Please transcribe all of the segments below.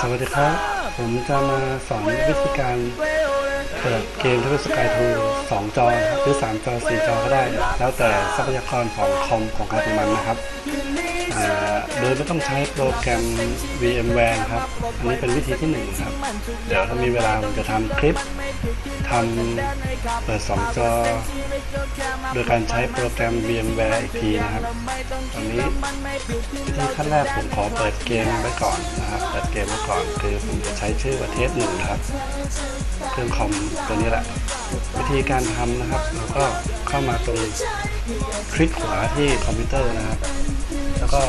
สวัสดีครับ ผมจะมาสอนวิธีการเปิดเกมทวิสกายทูสองจอหรือสามจอสี่จอก็ได้ แล้วแต่ทรัพยากรของคอมของการของมันนะครับอ่า ยไม่ต้องใช้โปรแกรม VMware ครับ อันนี้เป็นวิธีที่หนึ่งครับ เดี๋ยวถ้ามีเวลาผมจะทำคลิปทำเปิดสองจอ โดยการใช้โปรแกรม VMware อีกทีนะครับ ตอนนี้วิธีขั้นแรกผมขอเปิดเกมไว้ก่อนนะครับ เปิดเกมไว้ก่อนคือผมจะใช้ชื่อประเทศหนึ่งครับ เครื่องคอมตัวนี้แหละ วิธีการทำนะครับเราก็เข้ามาตรงคลิกขวาที่คอมพิวเตอร์นะครับ แล้วก็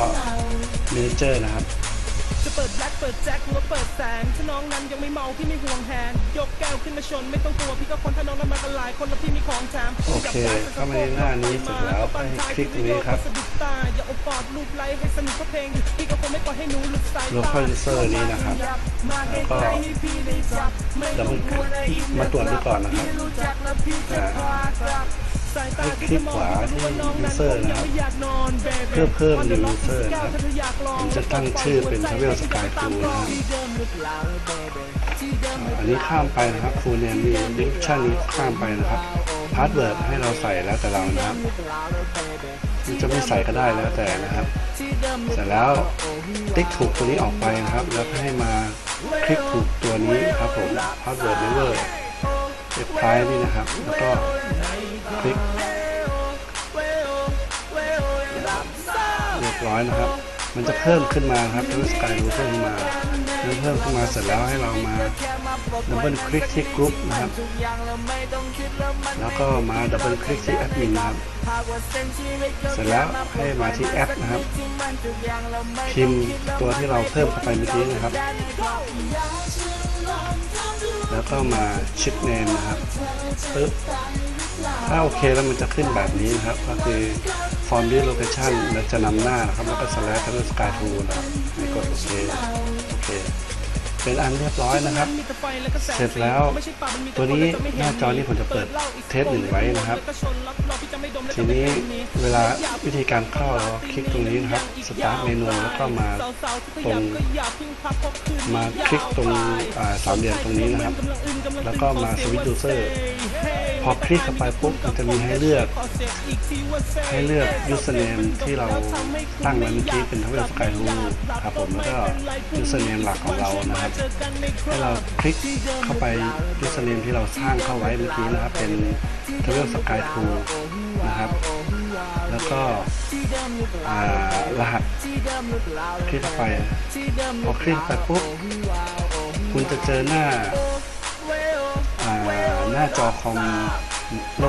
มินิเจอร์นะครับจะเปิดแบล็คเปิดแจ็คหรือว่าเปิดแสงถ้าน้องนั้นยังไม่เมาพี่ไม่ห่วงแฮนด์ยกแก้วขึ้นมาชนไม่ต้องกลัวพี่ก็คนถ้าน้องนั้นมากันหลายคนแล้วพี่มีของแถมโอเคเข้ามาในหน้านี้เสร็จแล้วไปคลิกตรงนี้ครับสะดุดตาอย่าอบกอดรูปไลค์ให้สนุกกับเพลงพี่ก็คงไม่ปล่อยให้หนูหลุดสายโลตาคอลยูเซอร์นี้นะครับแล้วก็ดับเบิลมาตรวจดูก่อนนะครับอ่าให้ คลิกขวาที่ user นะครับเพื่อเพิ่ม new user นะครับผมจะตั้งชื่อเป็น Travel Sky Tool นะครับอันนี้ข้ามไปนะครับฟูเนมมีดิสชันนี้ข้ามไปนะครับพาสเวิร์ดให้เราใส่แล้วแต่เรานะครับมันจะไม่ใส่ก็ได้แล้วแต่นะครับ เสร็จแล้วติ๊กถูกตัวนี้ออกไปนะครับ แล้วให้มาคลิกถูกตัวนี้ครับผม password never apply นี่นะครับ แล้วก็ คลิกเรียบร้อยนะครับ มันจะเพิ่มขึ้นมาครับทั้งสกายรูเพิ่มขึ้นมาเมื่อเพิ่มขึ้นมาเสร็จแล้วให้เรามาดับเบิลคลิกที่กรุ๊ปนะครับ แล้วก็มาดับเบิลคลิกที่แอดมินนะครับ เสร็จแล้วให้มาที่แอปนะครับ พิมพ์ตัวที่เราเพิ่มเข้าไปเมื่อกี้นะครับ แล้วก็มาชิปเนมนะครับปึ๊บ ถ้าโอเคแล้วมันจะขึ้นแบบนี้นะครับ ก็คือ ฟอร์มดิสโลเคชันแล้วจะนำหน้านะครับ แล้วก็สแลชแล้วก็ sky to นะครับให้กดโอเค เป็นอันเรียบร้อยนะครับ เสร็จแล้วตัวนี้หน้าจอนี้ผมจะเปิดเทสหนึ่งไว้นะครับ ทีนี้เวลาวิธีการเข้าเราคลิกตรงนี้นะครับสตาร์ทเมนูแล้วก็มาตรงมาคลิกตรงอ่าสามเหลี่ยมตรงนี้นะครับ แล้วก็มาสวิตช์ยูเซอร์พอคลิกเข้าไปปุ๊บมันจะมีให้เลือก ให้เลือก username ที่เราตั้งไว้เมื่อกี้เป็นทวิตสกายรูครับผมแล้วก็ username หลักของเรานะครับให้เราคลิกเข้าไป username ที่เราสร้างเข้าไว้เมื่อกี้นะครับ เป็นทวิตสกายทูนะครับ แล้วก็รหัสคลิกเข้าไปพอคลิกไปปุ๊บคุณจะเจอหน้าหน้าจอคอม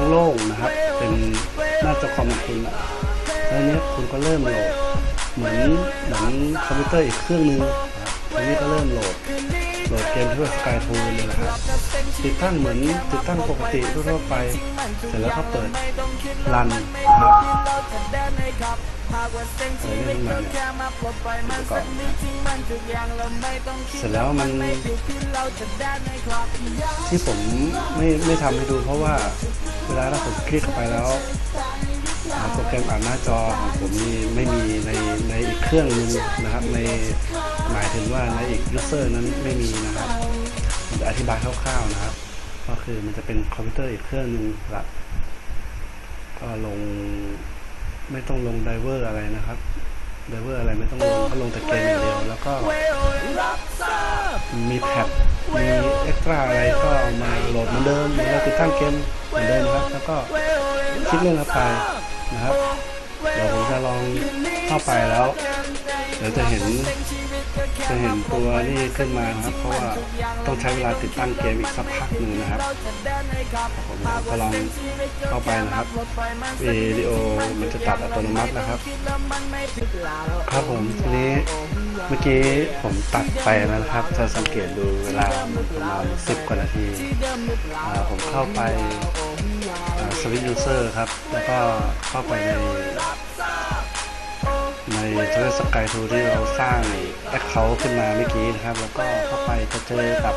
โล่งๆนะครับ เป็นหน้าจอคอมของคุณแล้วเนี้ยคุณก็เริ่มโหลดเหมือนเหมือนคอมพิวเตอร์อีกเครื่องนึง ทีนี้ก็เริ่มโหลด โหลดเกมที่ว่าสกายทูเลยนะครับติดตั้งเหมือนติดตั้งปกติทั่วไป เสร็จแล้วก็เปิดรันนะครับอะไรเรื่องมาเนี่ยประกอบเสร็จแล้วมัน ที่ผมไม่ไม่ทำให้ดูเพราะว่าเวลาถ้าผมคลิกเข้าไปแล้ว รแกรมอ่านหน้าจอของผมนี่ไม่มีในในอีกเครื่องนึงนะครับ ในหมายถึงว่าในอีกยูเซอร์นั้นไม่มีนะครับผมจะอธิบายคร่าวๆนะครับ ก็คือมันจะเป็นคอมพิวเตอร์อีกเครื่องหนึ่งละก็ลงไม่ต้องลงไดเวอร์อะไรนะครับไดเวอร์อะไรไม่ต้องลงก็ลงแต่เกมอย่างเดียว แล้วก็มีแพดมีเอ็กตร้าอะไรก็เอามาโหลดเหมือนเดิมหรือว่าติดตั้งเกมเหมือนเดิมครับ แล้วก็คลิกเรื่องเข้าไป นะครับ เดี๋ยวผมจะลองเข้าไปแล้ว เดี๋ยวจะเห็นจะเห็นตัวนี่ขึ้นมานะครับ เพราะว่าต้องใช้เวลาติดตั้งเกมอีกสักพักหนึ่งนะครับ ผมก็ลองเข้าไปนะครับวิดีโอมันจะตัดอัตโนมัตินะครับ ครับผมทีนี้เมื่อกี้ผมตัดไปแล้วนะครับ จะสังเกตดูเวลาประมาณ10กว่านาที ผมเข้าไป สวิตยูเซอร์ครับ แล้วก็เข้าไปใน ในเทเลสกายทูที่เราสร้างแอคเคาท์ขึ้นมาเมื่อกี้นะครับ แล้วก็เข้าไปจะเจอกับ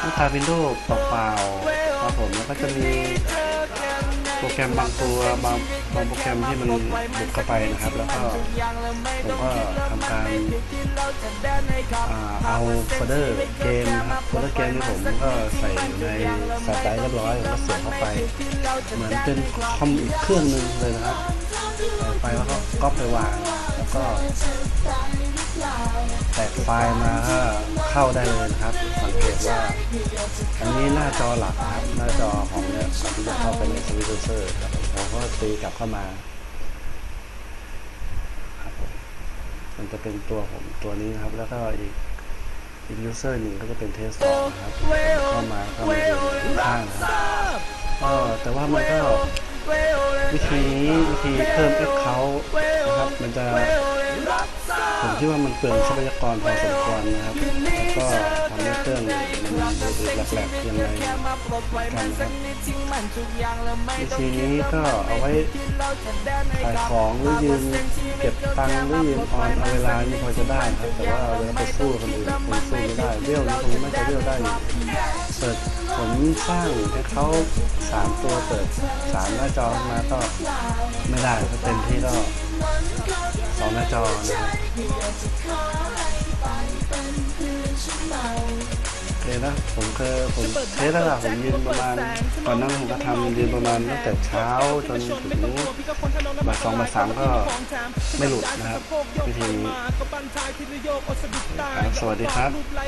หน้าตาวินโดว์เปล่าๆครับผมแล้วก็จะมี โปรแกรมบางตัวบางตัวโปรแกรมที่มันบุกเข้าไปนะครับ แล้วก็ผมก็ทำการอเอาโฟลเดอร์เกมนะครับโฟลเดอร์เกมที่ผมก็ใส่ในแฟลชไดรฟ์เรียบร้อยแล้วก็เสียบเข้าไป เหมือนเป็นคอมอีกเครื่องหนึ่งเลยนะครับใส่ไปแล้วก็ก๊อปไปวางแล้วก็ แตกไฟล์มาก็เข้าได้เลยนะครับ สังเกตว่า อันนี้หน้าจอหลักนะครับ หน้าจอของเนี่ยก่อนที่จะเข้าไปในสวิตเซอร์ครับผมก็ตีกลับเข้ามาครับผมมันจะเป็นตัวผมตัวนี้นะครับ แล้วก็อีกอีกยูเซอร์หนึ่งก็จะเป็นเทสสองนะครับเข้ามาก็มาอยู่ข้างนะครับก็แต่ว่ามันก็วิธีนี้วิธีเพิ่ม X เขานะครับ มันจะ ผมคิดว่ามันเปลืองทรัพยากรพอสมควรนะครับแล้วก็ทำให้เครื่องมันดูแหลกๆยังไงกันนะครับวิธีนี้ก็เอาไว้ขายของหรือยืนเก็บตังค์หรือยืนออนเอาเวลานี่พอจะได้ครับแต่ว่าเวลาไปสู้คนอื่นคงสู้ไม่ได้เบี้ยวนี่คงไม่จะเบี้ยวได้เปิดผมสร้างให้เขาสามตัวเปิดสามหน้าจอมาก็ไม่ได้ก็เต็มที่ก็ สองหน้าจอนะโอเคนะผมเคยผมเทสแล้วล่ะผมยืนประมาณก่อนนั้านผมก็ทำยืนประมาณตั้งแต่เช้าจนถึงบ่ายสองบ่ายสามก็ไม่หลุดนะครับวิธีนี้ครับสวัสดีครับ